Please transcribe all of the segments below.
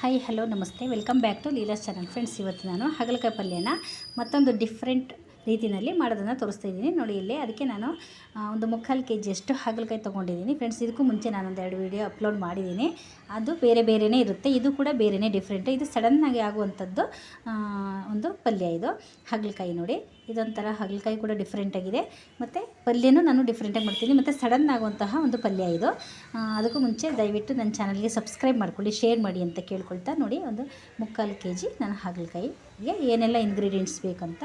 Hi hello ನಮಸ್ತೆ. Welcome back to Leela's channel friends ಇವತ್ತು ನಾನು ಹಾಗಲಕಾಯಿ ಪಲ್ಯನ ಮತ್ತೊಂದು ಡಿಫ್ರೆಂಟ್ ರೀತಿಯಲ್ಲಿ ಮಾಡೋದನ್ನು ತೋರಿಸ್ತಾ ಇದ್ದೀನಿ ನೋಡಿ ಇಲ್ಲಿ ಅದಕ್ಕೆ ನಾನು ಒಂದು ಮುಕ್ಕಾಲು ಕೆ ಜಿಯಷ್ಟು ಹಾಗಲಕಾಯಿ ತೊಗೊಂಡಿದ್ದೀನಿ. ಫ್ರೆಂಡ್ಸ್, ಇದಕ್ಕೂ ಮುಂಚೆ ನಾನು ಎರಡು ವೀಡಿಯೋ ಅಪ್ಲೋಡ್ ಮಾಡಿದ್ದೀನಿ. ಅದು ಬೇರೆ ಬೇರೆಯೇ ಇರುತ್ತೆ. ಇದು ಕೂಡ ಬೇರೆಯೇ ಡಿಫ್ರೆಂಟ್. ಇದು ಸಡನ್ನಾಗಿ ಆಗುವಂಥದ್ದು ಒಂದು ಪಲ್ಯ ಇದು. ಹಾಗಲಕಾಯಿ ನೋಡಿ. ಇದೊಂಥರ ಹಾಗಲಕಾಯಿ ಕೂಡ ಡಿಫ್ರೆಂಟಾಗಿದೆ ಮತ್ತು ಪಲ್ಯನೂ ನಾನು ಡಿಫ್ರೆಂಟಾಗಿ ಮಾಡ್ತೀನಿ ಮತ್ತು ಸಡನ್ ಆಗುವಂತಹ ಒಂದು ಪಲ್ಯ ಇದು. ಅದಕ್ಕೂ ಮುಂಚೆ ದಯವಿಟ್ಟು ನನ್ನ ಚಾನಲ್ಗೆ ಸಬ್ಸ್ಕ್ರೈಬ್ ಮಾಡ್ಕೊಳ್ಳಿ, ಶೇರ್ ಮಾಡಿ ಅಂತ ಕೇಳ್ಕೊಳ್ತಾ ನೋಡಿ ಒಂದು ಮುಕ್ಕಾಲು ಕೆ ಜಿ ನಾನು ಹಾಗಲಕಾಯಿಗೆ ಏನೆಲ್ಲ ಇಂಗ್ರೀಡಿಯೆಂಟ್ಸ್ ಬೇಕಂತ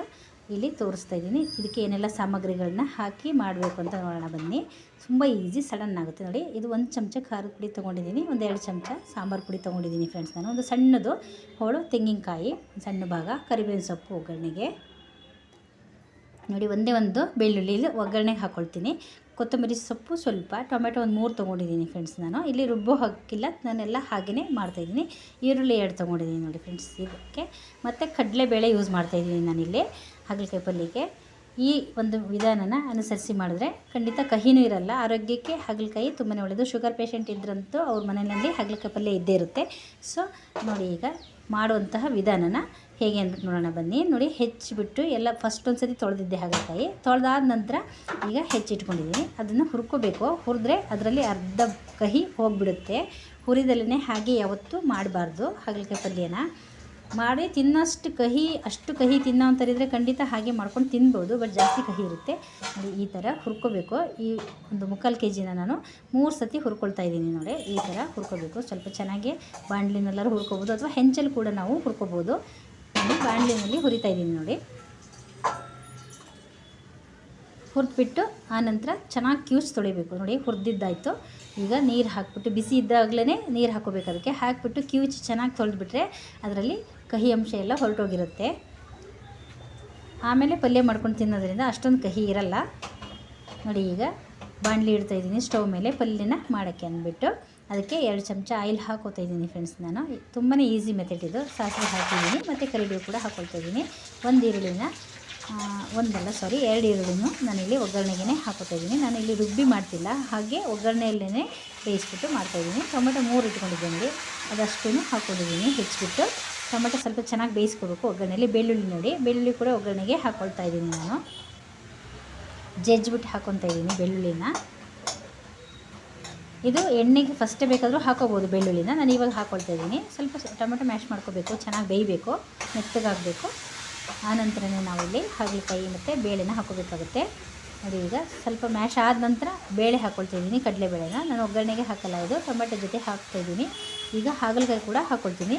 ಇಲ್ಲಿ ತೋರಿಸ್ತಾ ಇದ್ದೀನಿ. ಇದಕ್ಕೆ ಏನೆಲ್ಲ ಸಾಮಗ್ರಿಗಳನ್ನ ಹಾಕಿ ಮಾಡಬೇಕು ಅಂತ ನೋಡೋಣ ಬನ್ನಿ. ತುಂಬ ಈಸಿ ಸಡನ್ ಆಗುತ್ತೆ ನೋಡಿ. ಇದು ಒಂದು ಚಮಚ ಖಾರದ ಪುಡಿ ತೊಗೊಂಡಿದ್ದೀನಿ. ಒಂದು ಎರಡು ಚಮಚ ಸಾಂಬಾರು ಪುಡಿ ತೊಗೊಂಡಿದ್ದೀನಿ ಫ್ರೆಂಡ್ಸ್ ನಾನು. ಒಂದು ಸಣ್ಣದು ಹೋಳು, ತೆಂಗಿನಕಾಯಿ, ಸಣ್ಣ ಭಾಗ ಕರಿಬೇವಿನ ಸೊಪ್ಪು ಒಗ್ಗರಣೆಗೆ. ನೋಡಿ, ಒಂದೇ ಒಂದು ಬೆಳ್ಳುಳ್ಳಿ ಒಗ್ಗರಣೆಗೆ ಹಾಕ್ಕೊಳ್ತೀನಿ ಕೊತ್ತಂಬರಿ ಸೊಪ್ಪು ಸ್ವಲ್ಪ, ಟೊಮೆಟೊ ಒಂದು ಮೂರು ತೊಗೊಂಡಿದ್ದೀನಿ ಫ್ರೆಂಡ್ಸ್ ನಾನು. ಇಲ್ಲಿ ರುಬ್ಬೋ ಹಾಕಿಲ್ಲ ನಾನೆಲ್ಲ ಹಾಗೆಯೇ ಮಾಡ್ತಾಯಿದ್ದೀನಿ ಈರುಳ್ಳಿ ಎರಡು ತೊಗೊಂಡಿದ್ದೀನಿ ನೋಡಿ ಫ್ರೆಂಡ್ಸ್ ಇದಕ್ಕೆ. ಮತ್ತು ಕಡಲೆಬೇಳೆ ಯೂಸ್ ಮಾಡ್ತಾಯಿದ್ದೀನಿ ನಾನಿಲ್ಲಿ. ಹಾಗಲಕಾಯಿ ಪಲ್ಯಕ್ಕೆ ಈ ಒಂದು ವಿಧಾನನ ಅನುಸರಿಸಿ ಮಾಡಿದ್ರೆ ಖಂಡಿತ ಕಹಿನೂ ಇರಲ್ಲ. ಆರೋಗ್ಯಕ್ಕೆ ಹಾಗಲಕಾಯಿ ತುಂಬಾ ಒಳ್ಳೆಯದು ಶುಗರ್ ಪೇಷಂಟ್ ಇದ್ರಂತೂ ಅವ್ರ ಮನೆಯಲ್ಲಿ ಹಾಗಲಕಾಯಿ ಪಲ್ಯ ಇದ್ದೇ ಇರುತ್ತೆ. ಸೊ ನೋಡಿ ಈಗ ಮಾಡುವಂತಹ ವಿಧಾನನ ಹೇಗೆ ಅಂದ್ಬಿಟ್ಟು ನೋಡೋಣ ಬನ್ನಿ. ನೋಡಿ, ಹೆಚ್ಚಿಬಿಟ್ಟು ಎಲ್ಲ ಫಸ್ಟ್ ಒಂದು ಸತಿ ತೊಳೆದಿದ್ದೆ ಹಾಗಲಕಾಯಿ. ತೊಳೆದಾದ ನಂತರ ಈಗ ಹೆಚ್ಚಿಟ್ಕೊಂಡಿದ್ದೀನಿ. ಅದನ್ನು ಹುರ್ಕೋಬೇಕು. ಹುರಿದ್ರೆ ಅದರಲ್ಲಿ ಅರ್ಧ ಕಹಿ ಹೋಗಿಬಿಡುತ್ತೆ. ಹುರಿದಲ್ಲೇ ಹಾಗೆ ಯಾವತ್ತೂ ಮಾಡಬಾರ್ದು ಹಾಗಲಕಾಯಿ ಪಲ್ಯನ. ಮಾಡಿ ತಿನ್ನೋಷ್ಟು ಕಹಿ, ಅಷ್ಟು ಕಹಿ ತಿನ್ನೋ ಅಂತಾರಿದ್ರೆ ಖಂಡಿತ ಹಾಗೆ ಮಾಡ್ಕೊಂಡು ತಿನ್ಬೋದು ಬಟ್ ಜಾಸ್ತಿ ಕಹಿ ಇರುತ್ತೆ. ನೋಡಿ, ಈ ಥರ ಹುರ್ಕೋಬೇಕು. ಈ ಒಂದು ಮುಕ್ಕಾಲು ಕೆ ಜಿನ ನಾನು ಮೂರು ಸತಿ ಹುರ್ಕೊಳ್ತಾ ಇದ್ದೀನಿ ನೋಡಿ, ಈ ಥರ ಹುರ್ಕೋಬೇಕು. ಸ್ವಲ್ಪ ಚೆನ್ನಾಗಿ ಬಾಣಲಿನೆಲ್ಲರೂ ಹುರ್ಕೋಬೋದು, ಅಥವಾ ಹೆಂಚಲ್ಲಿ ಕೂಡ ನಾವು ಹುರ್ಕೋಬೋದು. ನಾನು ಬಾಣಲಿನಲ್ಲಿ ಹುರಿತಾ ಇದ್ದೀನಿ ನೋಡಿ. ಹುರಿದ್ಬಿಟ್ಟು ಆನಂತರ ಚೆನ್ನಾಗಿ ಕ್ಯೂಸ್ ತೊಳಿಬೇಕು. ನೋಡಿ, ಹುರಿದಿದ್ದಾಯಿತು. ಈಗ ನೀರು ಹಾಕ್ಬಿಟ್ಟು, ಬಿಸಿ ಇದ್ದಾಗಲೇ ನೀರು ಹಾಕೋಬೇಕು ಅದಕ್ಕೆ. ಹಾಕ್ಬಿಟ್ಟು ಕ್ಯೂಚ್ ಚೆನ್ನಾಗಿ ತೊಳೆದ್ಬಿಟ್ರೆ ಅದರಲ್ಲಿ ಕಹಿ ಅಂಶ ಎಲ್ಲ ಹೊರಟೋಗಿರುತ್ತೆ. ಆಮೇಲೆ ಪಲ್ಯ ಮಾಡ್ಕೊಂಡು ತಿನ್ನೋದ್ರಿಂದ ಅಷ್ಟೊಂದು ಕಹಿ ಇರಲ್ಲ. ನೋಡಿ, ಈಗ ಬಾಣಲಿ ಇಡ್ತಾ ಇದ್ದೀನಿ ಸ್ಟವ್ ಮೇಲೆ ಪಲ್ಯನ ಮಾಡೋಕ್ಕೆ ಅಂದ್ಬಿಟ್ಟು. ಅದಕ್ಕೆ ಎರಡು ಚಮಚ ಆಯಿಲ್ ಹಾಕೋತಾ ಇದ್ದೀನಿ ಫ್ರೆಂಡ್ಸ್ ನಾನು. ತುಂಬಾ ಈಸಿ ಮೆಥಡ್ ಇದು. ಸಾಸಿವೆ ಹಾಕಿದ್ದೀನಿ, ಮತ್ತು ಕರಿಬೇವು ಕೂಡ ಹಾಕೊಳ್ತಾ ಇದ್ದೀನಿ. ಒಂದು ಈರುಳ್ಳಿನ ಒಂದಲ್ಲ ಸಾರಿ ಎರಡು ಈರುಳ್ಳಿನೂ ನಾನಿಲ್ಲಿ ಒಗ್ಗರಣೆಗೆ ಹಾಕೋತಾ ಇದ್ದೀನಿ. ನಾನು ಇಲ್ಲಿ ರುಬ್ಬಿ ಮಾಡ್ತಿಲ್ಲ, ಹಾಗೆ ಒಗ್ಗರಣೆಯಲ್ಲೇ ಬೇಯಿಸ್ಬಿಟ್ಟು ಮಾಡ್ತಾಯಿದ್ದೀನಿ ಟೊಮೆಟೊ ಮೂರು ಇಟ್ಕೊಂಡಿದ್ದೀನಿ ಅದಷ್ಟು ಹಾಕೊಂಡಿದ್ದೀನಿ ಹೆಚ್ಚಿಬಿಟ್ಟು. ಟೊಮೆಟೊ ಸ್ವಲ್ಪ ಚೆನ್ನಾಗಿ ಬೇಯಿಸ್ಕೊಬೇಕು ಒಗ್ಗರಣೆಯಲ್ಲಿ. ಬೆಳ್ಳುಳ್ಳಿ ನೋಡಿ, ಬೆಳ್ಳುಳ್ಳಿ ಕೂಡ ಒಗ್ಗರಣೆಗೆ ಹಾಕ್ಕೊಳ್ತಾ ಇದ್ದೀನಿ ನಾನು. ಜಜ್ಜಿಬಿಟ್ಟು ಹಾಕ್ಕೊತಾ ಇದ್ದೀನಿ ಬೆಳ್ಳುಳ್ಳಿನ. ಇದು ಎಣ್ಣೆಗೆ ಫಸ್ಟೇ ಬೇಕಾದರೂ ಹಾಕೋಬೋದು ಬೆಳ್ಳುಳ್ಳಿನ. ನಾನು ಇವಾಗ ಹಾಕ್ಕೊಳ್ತಾ ಇದ್ದೀನಿ. ಸ್ವಲ್ಪ ಟೊಮೆಟೊ ಮ್ಯಾಶ್ ಮಾಡ್ಕೋಬೇಕು, ಚೆನ್ನಾಗಿ ಬೇಯಬೇಕು, ಮೆತ್ತಗಾಗಬೇಕು. ಆನಂತರನೇ ನಾವಿಲ್ಲಿ ಹಾಗಲಕಾಯಿ ಮತ್ತು ಬೇಳೆನ ಹಾಕೋಬೇಕಾಗುತ್ತೆ. ನೋಡಿ ಈಗ ಸ್ವಲ್ಪ ಮ್ಯಾಶ್ ಆದ ನಂತರ ಬೇಳೆ ಹಾಕ್ಕೊಳ್ತಿದ್ದೀನಿ ಕಡಲೆಬೇಳೆನ. ನಾನು ಒಗ್ಗರಣೆಗೆ ಹಾಕಲ್ಲ ಇದು, ಟೊಮೆಟೊ ಜೊತೆ ಹಾಕ್ತಾಯಿದ್ದೀನಿ ಈಗ ಹಾಗಲಕಾಯಿ ಕೂಡ ಹಾಕ್ಕೊಳ್ತೀನಿ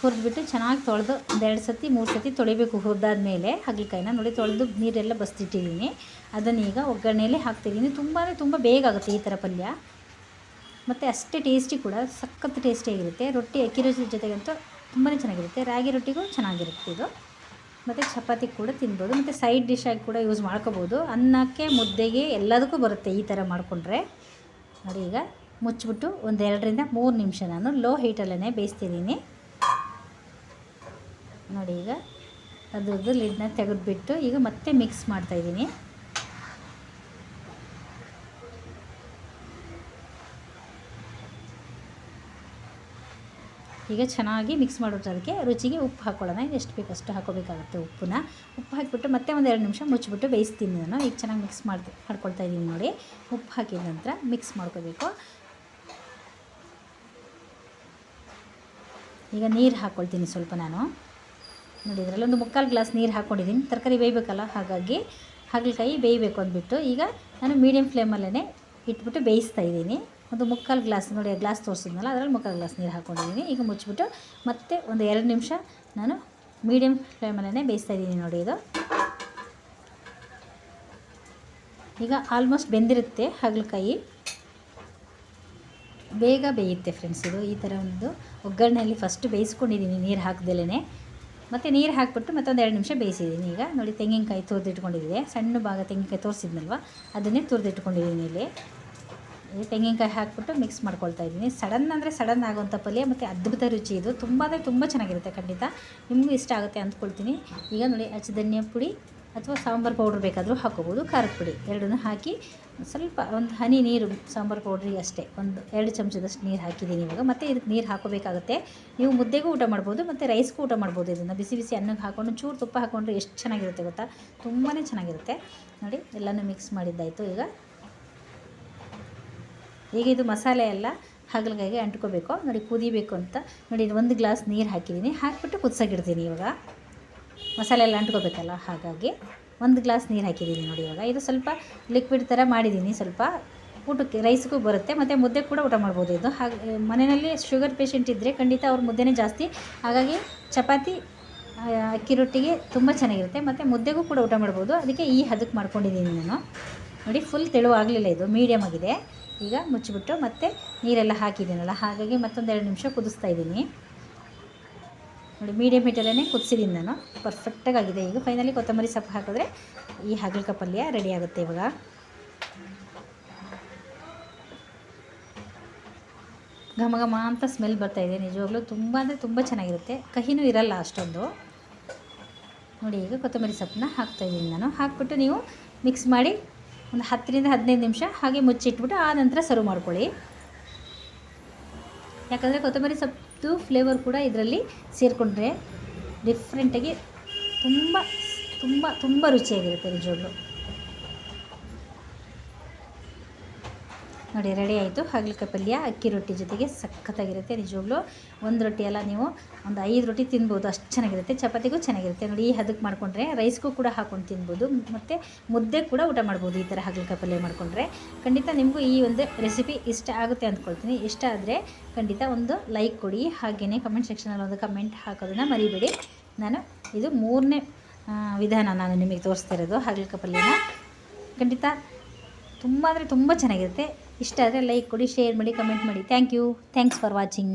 ಹುರಿದ್ಬಿಟ್ಟು ಚೆನ್ನಾಗಿ ತೊಳೆದು ಒಂದೆರಡು ಸತಿ, ಮೂರು ಸತಿ ತೊಳಿಬೇಕು ಹುರಿದಾದ ಮೇಲೆ ಹಾಗಲಕಾಯಿನ ನೋಡಿ ತೊಳೆದು ನೀರೆಲ್ಲ ಬಸ್ತಿಟ್ಟಿದ್ದೀನಿ ಅದನ್ನು ಈಗ ಒಗ್ಗರಣೆಯಲ್ಲೇ ಹಾಕ್ತಿದ್ದೀನಿ. ತುಂಬಾ ತುಂಬ ಬೇಗ ಆಗುತ್ತೆ ಈ ಥರ ಪಲ್ಯ. ಮತ್ತು ಅಷ್ಟೇ ಟೇಸ್ಟಿ ಕೂಡ, ಸಖತ್ ಟೇಸ್ಟಿಯಾಗಿರುತ್ತೆ. ರೊಟ್ಟಿ ಅಕ್ಕಿ ರೊಟ್ಟಿ ಜೊತೆಗಂತೂ ತುಂಬಾ ಚೆನ್ನಾಗಿರುತ್ತೆ. ರಾಗಿ ರೊಟ್ಟಿಗೂ ಚೆನ್ನಾಗಿರುತ್ತೆ ಇದು. ಮತ್ತು ಚಪಾತಿ ಕೂಡ ತಿನ್ಬೋದು, ಮತ್ತು ಸೈಡ್ ಡಿಶ್ ಆಗಿ ಕೂಡ ಯೂಸ್ ಮಾಡ್ಕೋಬೋದು. ಅನ್ನಕ್ಕೆ, ಮುದ್ದೆಗೆ ಎಲ್ಲದಕ್ಕೂ ಬರುತ್ತೆ ಈ ಥರ ಮಾಡಿಕೊಂಡ್ರೆ. ನೋಡಿ ಈಗ ಮುಚ್ಚಿಬಿಟ್ಟು ಒಂದು ಎರಡರಿಂದ ಮೂರು ನಿಮಿಷ ನಾನು ಲೋ ಹೀಟಲ್ಲೇ ಬೇಯಿಸ್ತಿದ್ದೀನಿ. ನೋಡಿ ಈಗ ಅದ್ರದ್ದು ಲಿಡ್ನ ತೆಗೆದುಬಿಟ್ಟು ಈಗ ಮತ್ತೆ ಮಿಕ್ಸ್ ಮಾಡ್ತಾಯಿದ್ದೀನಿ ಈಗ ಚೆನ್ನಾಗಿ ಮಿಕ್ಸ್ ಮಾಡಿಬಿಟ್ಟು ಅದಕ್ಕೆ ರುಚಿಗೆ ಉಪ್ಪು ಹಾಕ್ಕೊಳ್ಳೋಣ ಎಷ್ಟು ಬೇಕು ಅಷ್ಟು ಹಾಕೋಬೇಕಾಗುತ್ತೆ ಉಪ್ಪನ್ನ. ಉಪ್ಪು ಹಾಕಿಬಿಟ್ಟು ಮತ್ತೆ ಒಂದು ಎರಡು ನಿಮಿಷ ಮುಚ್ಚಿಬಿಟ್ಟು ಬೇಯಿಸ್ತೀನಿ ನಾನು. ಈಗ ಚೆನ್ನಾಗಿ ಮಿಕ್ಸ್ ಮಾಡಿ ಮಾಡ್ಕೊಳ್ತಾ ಇದ್ದೀನಿ ನೋಡಿ. ಉಪ್ಪು ಹಾಕಿದ ನಂತರ ಮಿಕ್ಸ್ ಮಾಡ್ಕೋಬೇಕು. ಈಗ ನೀರು ಹಾಕ್ಕೊಳ್ತೀನಿ ಸ್ವಲ್ಪ ನಾನು. ನೋಡಿ ಇದರಲ್ಲಿ ಒಂದು ಮುಕ್ಕಾಲು ಗ್ಲಾಸ್ ನೀರು ಹಾಕ್ಕೊಂಡಿದ್ದೀನಿ ತರಕಾರಿ ಬೇಯಬೇಕಲ್ಲ, ಹಾಗಾಗಿ ಹಾಗಲಕಾಯಿ ಬೇಯಬೇಕು ಅಂದ್ಬಿಟ್ಟು ಈಗ ನಾನು ಮೀಡಿಯಮ್ ಫ್ಲೇಮಲ್ಲೇ ಇಟ್ಬಿಟ್ಟು ಬೇಯಿಸ್ತಾ ಇದ್ದೀನಿ. ಒಂದು ಮುಕ್ಕಾಲು ಗ್ಲಾಸ್ ನೋಡಿ ಗ್ಲಾಸ್ ತೋರಿಸಿದ್ನಲ್ಲ, ಅದರಲ್ಲಿ ಮುಕ್ಕಾಲು ಗ್ಲಾಸ್ ನೀರು ಹಾಕ್ಕೊಂಡಿದ್ದೀನಿ ಈಗ ಮುಚ್ಚಿಬಿಟ್ಟು ಮತ್ತೆ ಒಂದು ಎರಡು ನಿಮಿಷ ನಾನು ಮೀಡಿಯಮ್ ಫ್ಲೇಮಲ್ಲೇ ಬೇಯಿಸ್ತಾ ಇದ್ದೀನಿ ನೋಡಿ ಇದು. ಈಗ ಆಲ್ಮೋಸ್ಟ್ ಬೆಂದಿರುತ್ತೆ ಹಾಗಲಕಾಯಿ. ಬೇಗ ಬೇಯುತ್ತೆ ಫ್ರೆಂಡ್ಸ್ ಇದು. ಈ ಥರ ಒಂದು ಒಗ್ಗರಣೆಯಲ್ಲಿ ಫಸ್ಟ್ ಬೇಯಿಸ್ಕೊಂಡಿದ್ದೀನಿ ನೀರು ಹಾಕ್ದಲೇ ಮತ್ತು ನೀರು ಹಾಕ್ಬಿಟ್ಟು ಮತ್ತೊಂದು ಎರಡು ನಿಮಿಷ ಬೇಯಿಸಿದ್ದೀನಿ ಈಗ. ನೋಡಿ, ತೆಂಗಿನಕಾಯಿ ತುರಿದಿಟ್ಕೊಂಡಿದ್ದೆ ಸಣ್ಣ ಭಾಗ ತೆಂಗಿನಕಾಯಿ ತೋರಿಸಿದ್ನಲ್ವ? ಅದನ್ನೇ ತುರಿದಿಟ್ಕೊಂಡಿದ್ದೀನಿ ಇಲ್ಲಿ. ತೆಂಗಿನಕಾಯಿ ಹಾಕ್ಬಿಟ್ಟು ಮಿಕ್ಸ್ ಮಾಡ್ಕೊಳ್ತಾ ಇದ್ದೀನಿ. ಸಡನ್ ಅಂದರೆ ಸಡನ್ ಆಗುವಂಥ ಪಲ್ಯ ಮತ್ತು ಅದ್ಭುತ ರುಚಿ ಇದು. ತುಂಬ ಅಂದರೆ ತುಂಬ ಚೆನ್ನಾಗಿರುತ್ತೆ ಖಂಡಿತ. ನಿಮಗೂ ಇಷ್ಟ ಆಗುತ್ತೆ ಅಂದ್ಕೊಳ್ತೀನಿ. ಈಗ ನೋಡಿ, ಅಚ್ಚ ಧನಿಯಾ ಪುಡಿ ಅಥವಾ ಸಾಂಬಾರು ಪೌಡ್ರ್ ಬೇಕಾದರೂ ಹಾಕೋಬೋದು ಖಾರದ ಪುಡಿ ಎರಡನ್ನೂ ಹಾಕಿ ಸ್ವಲ್ಪ ಒಂದು ಹನಿ ನೀರು, ಸಾಂಬಾರು ಪೌಡ್ರಿಗೆ ಅಷ್ಟೇ. ಒಂದು ಎರಡು ಚಮಚದಷ್ಟು ನೀರು ಹಾಕಿದ್ದೀನಿ ಇವಾಗ. ಮತ್ತು ಇದಕ್ಕೆ ನೀರು ಹಾಕೋಬೇಕಾಗುತ್ತೆ ನೀವು ಮುದ್ದೆಗೂ ಊಟ ಮಾಡ್ಬೋದು, ಮತ್ತು ರೈಸ್ಗೂ ಊಟ ಮಾಡ್ಬೋದು ಇದನ್ನು. ಬಿಸಿ ಬಿಸಿ ಅನ್ನಕ್ಕೆ ಹಾಕೊಂಡು, ಚೂರು ತುಪ್ಪ ಹಾಕೊಂಡ್ರೆ ಎಷ್ಟು ಚೆನ್ನಾಗಿರುತ್ತೆ ಗೊತ್ತಾ? ತುಂಬಾ ಚೆನ್ನಾಗಿರುತ್ತೆ. ನೋಡಿ, ಎಲ್ಲನೂ ಮಿಕ್ಸ್ ಮಾಡಿದ್ದಾಯಿತು. ಈಗ ಈಗ ಇದು ಮಸಾಲೆ ಎಲ್ಲ ಹಾಗಲಗಾಗಿ ಅಂಟ್ಕೋಬೇಕು. ನೋಡಿ ಕುದಿಬೇಕು ಅಂತ. ನೋಡಿ ಇದು ಒಂದು ಗ್ಲಾಸ್ ನೀರು ಹಾಕಿದ್ದೀನಿ. ಹಾಕಿಬಿಟ್ಟು ಕುದಿಸೋಗಿಡ್ತೀನಿ ಇವಾಗ. ಮಸಾಲೆ ಎಲ್ಲ ಅಂಟ್ಕೋಬೇಕಲ್ಲ, ಹಾಗಾಗಿ. ಒಂದು ಗ್ಲಾಸ್ ನೀರು ಹಾಕಿದ್ದೀನಿ ನೋಡಿ ಇವಾಗ. ಇದು ಸ್ವಲ್ಪ ಲಿಕ್ವಿಡ್ ಥರ ಮಾಡಿದ್ದೀನಿ ಸ್ವಲ್ಪ. ಊಟಕ್ಕೆ ರೈಸ್ಗೂ ಬರುತ್ತೆ. ಮತ್ತು ಮುದ್ದೆ ಕೂಡ ಊಟ ಮಾಡ್ಬೋದು ಇದು. ಹಾಗೆ, ಮನೆಯಲ್ಲಿ ಶುಗರ್ ಪೇಷಂಟ್ ಇದ್ದರೆ ಖಂಡಿತ ಅವ್ರ ಮುದ್ದೆನೇ ಜಾಸ್ತಿ. ಹಾಗಾಗಿ ಚಪಾತಿ ಅಕ್ಕಿ ರೊಟ್ಟಿಗೆ ತುಂಬ ಚೆನ್ನಾಗಿರುತ್ತೆ. ಮತ್ತು ಮುದ್ದೆಗೂ ಕೂಡ ಊಟ ಮಾಡ್ಬೋದು. ಅದಕ್ಕೆ ಈ ಹದಕ್ಕೆ ಮಾಡ್ಕೊಂಡಿದ್ದೀನಿ ನಾನು. ನೋಡಿ ಫುಲ್ ತೆಳುವಾಗಲಿಲ್ಲ ಇದು. ಮೀಡಿಯಮ್ ಆಗಿದೆ. ಈಗ ಮುಚ್ಚಿಬಿಟ್ಟು ಮತ್ತೆ ನೀರೆಲ್ಲ ಹಾಕಿದ್ದೀನಲ್ಲ, ಹಾಗಾಗಿ ಮತ್ತೊಂದೆರಡು ನಿಮಿಷ ಕುದಿಸ್ತಾ ಇದ್ದೀನಿ. ನೋಡಿ ಮೀಡಿಯಮ್ ಹೀಟಲ್ಲೇ ಕುದಿಸಿದ್ದೀನಿ ನಾನು. ಪರ್ಫೆಕ್ಟಾಗಿ ಆಗಿದೆ. ಈಗ ಫೈನಲಿ ಕೊತ್ತಂಬರಿ ಸೊಪ್ಪು ಹಾಕಿದ್ರೆ ಈ ಹಾಗಲಕಾಯಿ ಪಲ್ಯ ರೆಡಿ ಆಗುತ್ತೆ ಇವಾಗ. ಘಮ ಘಮ ಅಂತ ಸ್ಮೆಲ್ ಬರ್ತಾ ಇದೆ. ನಿಜವಾಗ್ಲೂ ತುಂಬ ಅಂದರೆ ತುಂಬ ಚೆನ್ನಾಗಿರುತ್ತೆ. ಕಹಿನೂ ಇರಲ್ಲ ಅಷ್ಟೊಂದು. ನೋಡಿ, ಈಗ ಕೊತ್ತಂಬರಿ ಸೊಪ್ಪನ್ನ ಹಾಕ್ತಾಯಿದ್ದೀನಿ ನಾನು. ಹಾಕ್ಬಿಟ್ಟು ನೀವು ಮಿಕ್ಸ್ ಮಾಡಿ ಒಂದು ಹತ್ತರಿಂದ ಹದಿನೈದು ನಿಮಿಷ ಹಾಗೆ ಮುಚ್ಚಿಟ್ಬಿಟ್ಟು ಆ ನಂತರ ಸರ್ವ್ ಮಾಡ್ಕೊಳ್ಳಿ. ಯಾಕಂದರೆ ಕೊತ್ತಂಬರಿ ಸೊಪ್ಪು ಫ್ಲೇವರ್ ಕೂಡ ಇದರಲ್ಲಿ ಸೇರಿಕೊಂಡ್ರೆ ಡಿಫ್ರೆಂಟಾಗಿ ತುಂಬ ತುಂಬ ತುಂಬ ರುಚಿಯಾಗಿರುತ್ತೆ ನಿಜವಾಗ್ಲೂ ನೋಡಿ ರೆಡಿ ಆಯಿತು. ಹಾಗಲಕಾಯಿ ಪಲ್ಯ ಅಕ್ಕಿ ರೊಟ್ಟಿ ಜೊತೆಗೆ ಸಖತ್ತಾಗಿರುತ್ತೆ ನಿಜವಾಗ್ಲೂ. ಒಂದು ರೊಟ್ಟಿ ಎಲ್ಲ ನೀವು, ಒಂದು ಐದು ರೊಟ್ಟಿ ತಿನ್ಬೋದು. ಅಷ್ಟು ಚೆನ್ನಾಗಿರುತ್ತೆ. ಚಪಾತಿಗೂ ಚೆನ್ನಾಗಿರುತ್ತೆ. ನೋಡಿ, ಈ ಹದಕ್ಕೆ ಮಾಡಿಕೊಂಡ್ರೆ ರೈಸ್ಗೂ ಕೂಡ ಹಾಕೊಂಡು ತಿನ್ಬೋದು. ಮತ್ತು ಮುದ್ದೆ ಕೂಡ ಊಟ ಮಾಡ್ಬೋದು ಈ ಥರ ಹಾಗಲಕಾಯಿ ಪಲ್ಯ ಮಾಡಿಕೊಂಡ್ರೆ. ಖಂಡಿತ ನಿಮಗೂ ಈ ಒಂದು ರೆಸಿಪಿ ಇಷ್ಟ ಆಗುತ್ತೆ ಅಂದ್ಕೊಳ್ತೀನಿ. ಇಷ್ಟ ಆದರೆ ಖಂಡಿತ ಒಂದು ಲೈಕ್ ಕೊಡಿ. ಹಾಗೆಯೇ ಕಮೆಂಟ್ ಸೆಕ್ಷನಲ್ಲಿ ಒಂದು ಕಮೆಂಟ್ ಹಾಕೋದನ್ನು ಮರಿಬೇಡಿ. ನಾನು ಇದು ಮೂರನೇ ವಿಧಾನ ನಾನು ನಿಮಗೆ ತೋರಿಸ್ತಾ ಇರೋದು. ಹಾಗಲಕಾಯಿ ಪಲ್ಯನ ಖಂಡಿತ ತುಂಬ ಅಂದರೆ ತುಂಬ ಚೆನ್ನಾಗಿರುತ್ತೆ. ಇಷ್ಟ ಆದರೆ ಲೈಕ್ ಕೊಡಿ ಶೇರ್ ಮಾಡಿ ಕಮೆಂಟ್ ಮಾಡಿ. Thank you thanks for watching